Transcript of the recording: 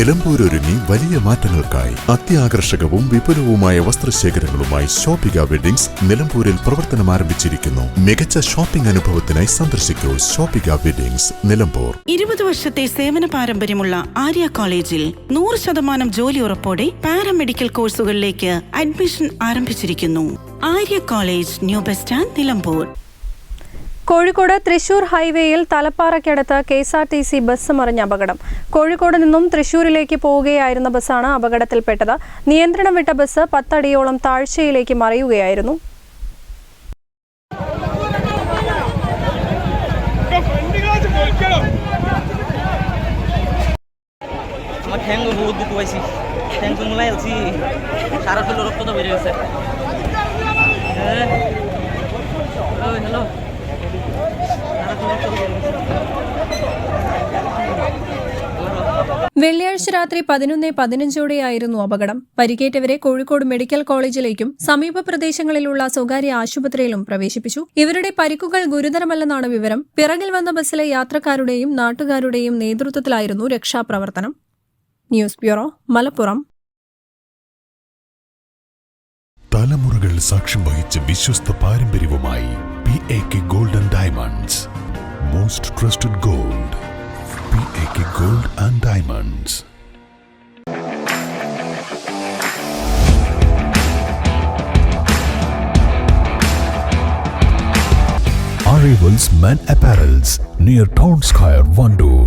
നിലമ്പൂരൊരുങ്ങി വലിയ മാറ്റങ്ങൾക്കായി അത്യാകർഷകവും വിപുലവുമായ വസ്ത്രശേഖരങ്ങളുമായി ഷോപ്പിക വെഡിങ്സ് നിലമ്പൂരിൽ പ്രവർത്തനം ആരംഭിച്ചിരിക്കുന്നു. മികച്ച ഷോപ്പിംഗ് അനുഭവത്തിനായി സന്ദർശിക്കൂ ഷോപ്പിക വെഡിങ്സ് നിലമ്പൂർ. ഇരുപത് വർഷത്തെ സേവന പാരമ്പര്യമുള്ള ആര്യ കോളേജിൽ നൂറ് ശതമാനം ജോലി ഉറപ്പോടെ പാരാമെഡിക്കൽ കോഴ്സുകളിലേക്ക് അഡ്മിഷൻ ആരംഭിച്ചിരിക്കുന്നു. Arya college new bus stand Nilambur. Kozhikode Thrissur ഹൈവേയിൽ തലപ്പാറയ്ക്കടുത്ത് K S R T C bus മറിഞ്ഞ അപകടം കോഴിക്കോട് നിന്നും തൃശൂരിലേക്ക് പോവുകയായിരുന്ന ബസ്സാണ് അപകടത്തിൽപ്പെട്ടത് നിയന്ത്രണം വിട്ട ബസ് പത്തടിയോളം താഴ്ചയിലേക്ക് മറിയുകയായിരുന്നു আমার ঠ্যাঙ্গ বহুত দুঃখ পাইছি ঠ্যাঙ্গ মোলাই আলছি সারা শরীর রক্ত তো വെള്ളിയാഴ്ച രാത്രി പതിനൊന്ന് പതിനഞ്ചോടെയായിരുന്നു അപകടം. പരിക്കേറ്റവരെ കോഴിക്കോട് മെഡിക്കൽ കോളേജിലേക്കും സമീപ പ്രദേശങ്ങളിലുള്ള സ്വകാര്യ ആശുപത്രിയിലും പ്രവേശിപ്പിച്ചു. ഇവരുടെ പരിക്കുകൾ ഗുരുതരമല്ലെന്നാണ് വിവരം. പിറകിൽ വന്ന ബസ്സിലെ യാത്രക്കാരുടെയും നാട്ടുകാരുടെയും നേതൃത്വത്തിലായിരുന്നു രക്ഷാപ്രവർത്തനം. News bureau Malappuram. തലമുറകൾ സാക്ഷ്യം വഹിച്ച വിശ്വസ്ത പാരമ്പര്യവുമായി P A K golden diamonds most trusted gold Gold and diamonds Arrivals Men Apparels near Town Square, Vandoor.